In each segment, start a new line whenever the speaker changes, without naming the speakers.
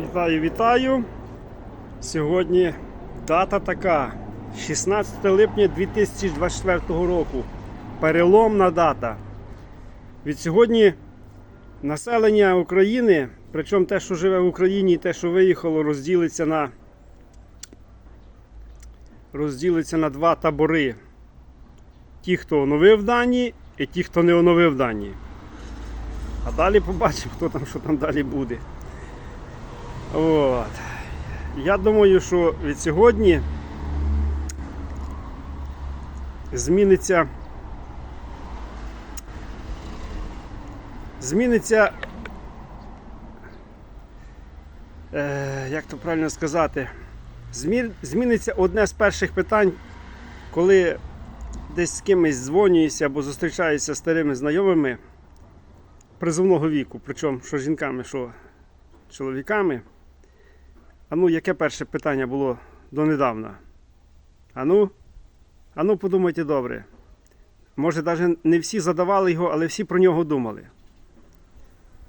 Вітаю, вітаю. Сьогодні дата така. 16 липня 2024 року. Переломна дата. Від сьогодні населення України, причому те, що живе в Україні, і те, що виїхало, розділиться на розділиться на два табори. Ті, хто оновив дані, і ті, хто не оновив дані. А далі побачимо, хто там, що там далі буде. От. Я думаю, що від сьогодні зміниться. Зміниться. Е, як то правильно сказати? Змі- Зміниться одне з перших питань, коли десь з кимось дзвонюєшся або зустрічаєшся з старими знайомими призовного віку, причому що жінками, що чоловіками. А ну, яке перше питання було донедавна? А ну, а ну подумайте добре. Може, навіть не всі задавали його, але всі про нього думали.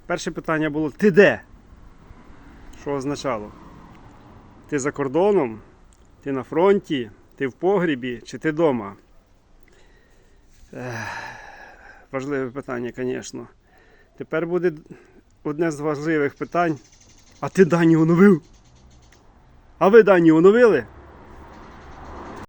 Перше питання було: ти де? Що означало? Ти за кордоном, ти на фронті, ти в погрібі чи ти вдома? Важливе питання, звісно. Тепер буде одне з важливих питань. А ти дані оновив? А ви дані оновили?